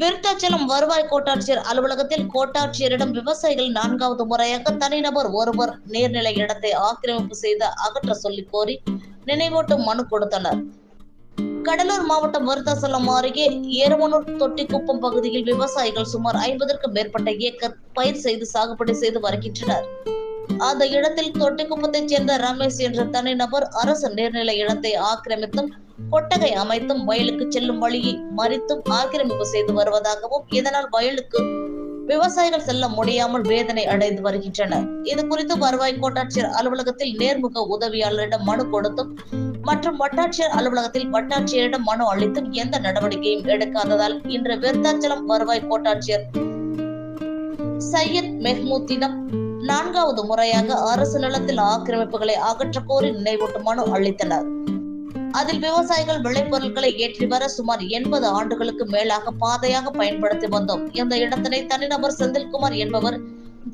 விருத்தாச்சலம் வருவாய் கோட்டாட்சியர் அலுவலகத்தில் கோட்டாட்சியரிடம் விவசாயிகள் நான்காவது முறையாக தனிநபர் ஒருவர் நீர்நிலை இடத்தை ஆக்கிரமிப்பு செய்து அகற்ற சொல்லி கோரி நினைவூட்டும் மனு கொடுத்தனர். கடலூர் மாவட்டம் விருத்தாசலம் அருகே ஏரமனூர் தொட்டிக்குப்பம் பகுதியில் விவசாயிகள் சுமார் ஐம்பதற்கும் மேற்பட்ட ஏக்கர் பயிர் செய்து சாகுபடி செய்து வருகின்றனர். அந்த இடத்தில் தொட்டிக்குப்பத்தைச் சேர்ந்த ரமேஷ் என்ற தனிநபர் அரசு நீர்நிலை இடத்தை ஆக்கிரமித்தும் கொட்டகை அமைத்தும் வயலுக்கு செல்லும் வழியை மறித்தும் ஆக்கிரமிப்பு செய்து வருவதாகவும் இதனால் வயலுக்கு விவசாயிகள் செல்ல முடியாமல் வேதனை அடைந்து வருகின்றனர். இது குறித்து வருவாய் கோட்டாட்சியர் அலுவலகத்தில் நேர்முக உதவியாளரிடம் மனு கொடுத்தும் மற்றும் வட்டாட்சியர் அலுவலகத்தில் வட்டாட்சியரிடம் மனு அளித்தும் எந்த நடவடிக்கையும் எடுக்காததால் இன்று விருத்தாச்சலம் வருவாய் கோட்டாட்சியர் சையத் மெஹ்மூத்தினம் நான்காவது முறையாக அரசு நிலத்தில் ஆக்கிரமிப்புகளை அகற்ற கோரி நினைவூட்டும் மனு அளித்தனர். அதில் விவசாயிகள் விளைபொருட்களை ஏற்றி வர சுமார் எண்பது ஆண்டுகளுக்கு மேலாக பாதையாக பயன்படுத்தி வந்தோம். இந்த இடத்தினை தனிநபர் செந்தில்குமார் என்பவர்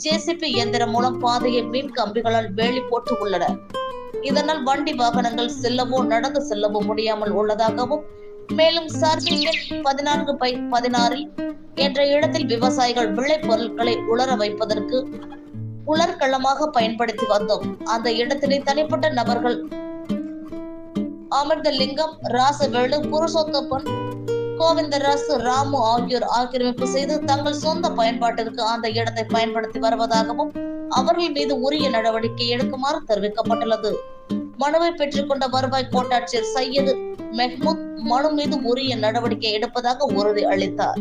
ஜேசிபி இயந்திரம் மூலம் பாதையை மின் கம்பிகளால் வேலி போட்டு உள்ளனர். இதனால் வண்டி வாகனங்கள் செல்லவோ நடந்து செல்லவோ முடியாமல் உள்ளதாகவும் மேலும் சர்டிபிகேட் பதினான்கு பை பதினாறில் என்ற இடத்தில் விவசாயிகள் விளைபொருட்களை உலர வைப்பதற்கு உலர்களமாக பயன்படுத்தி வந்தோம். அந்த இடத்தினை தனிப்பட்ட நபர்கள் அமிர்தலிங்கம் ராசவேலு புருஷோத்தப்பன் கோவிந்தராசு ராமு ஆகியோர் ஆக்கிரமிப்பு செய்து தங்கள் சொந்த பயன்பாட்டிற்கு அந்த இடத்தை பயன்படுத்தி வருவதாகவும் அவர்கள் மீது உரிய நடவடிக்கை எடுக்குமாறு தெரிவிக்கப்பட்டுள்ளது. மனுவை பெற்றுக்கொண்ட வருவாய் கோட்டாட்சியர் சையது மெஹ்மூத் மனு மீது உரிய நடவடிக்கை எடுப்பதாக உறுதி அளித்தார்.